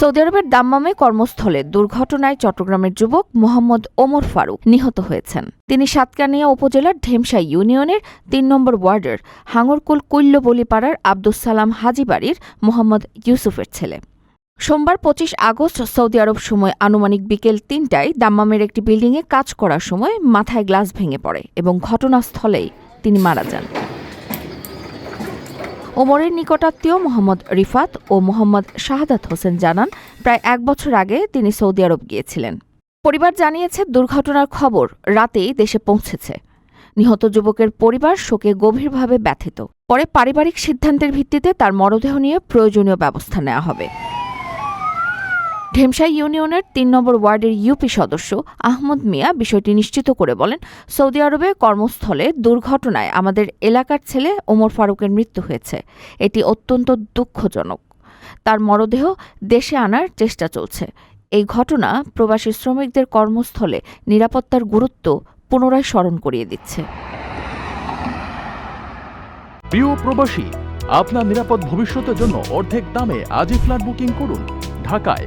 Saudi আরবের দাম্মামে কর্মস্থলে দুর্ঘটনায় চট্টগ্রামের যুবক মোহাম্মদ ওমর ফারুক নিহত হয়েছেন। তিনি সাতকানিয়া উপজেলার ঢেমসা ইউনিয়নের তিন নম্বর ওয়ার্ডের হাঙরকুল কুল্যবলিপাড়ার আব্দুস সালাম হাজিবাড়ির মোহাম্মদ ইউসুফের ছেলে। সোমবার পঁচিশ আগস্ট সৌদি আরব সময় আনুমানিক বিকেল তিনটায় দাম্মামের একটি বিল্ডিংয়ে কাজ করার সময় মাথায় গ্লাস ভেঙে পড়ে এবং ঘটনাস্থলেই তিনি মারা যান। ওমরের নিকটাত্মীয় মোহাম্মদ রিফাত ও মোহাম্মদ শাহাদাত হোসেন জানান, প্রায় এক বছর আগে তিনি সৌদি আরব গিয়েছিলেন। পরিবার জানিয়েছে, দুর্ঘটনার খবর রাতেই দেশে পৌঁছেছে। নিহত যুবকের পরিবার শোকে গভীরভাবে ব্যথিত। পরে পারিবারিক সিদ্ধান্তের ভিত্তিতে তার মরদেহ নিয়ে প্রয়োজনীয় ব্যবস্থা নেওয়া হবে। ঢেমসাই ইউনিয়নের তিন নম্বর ওয়ার্ডের ইউপি সদস্য আহমদ মিয়া বিষয়টি নিশ্চিত করে বলেন, সৌদি আরবে কর্মস্থলে দুর্ঘটনায় আমাদের এলাকার ছেলে ওমর ফারুকের মৃত্যু হয়েছে। এটি অত্যন্ত দুঃখজনক। তার মরদেহ দেশে আনার চেষ্টা চলছে। এই ঘটনা প্রবাসী শ্রমিকদের কর্মস্থলে নিরাপত্তার গুরুত্ব পুনরায় স্মরণ করিয়ে দিচ্ছে। প্রিয় প্রবাসী, আপনার নিরাপদ ভবিষ্যতের জন্য অর্ধেক দামে আজই ফ্ল্যাট বুকিং করুন। ঢাকায়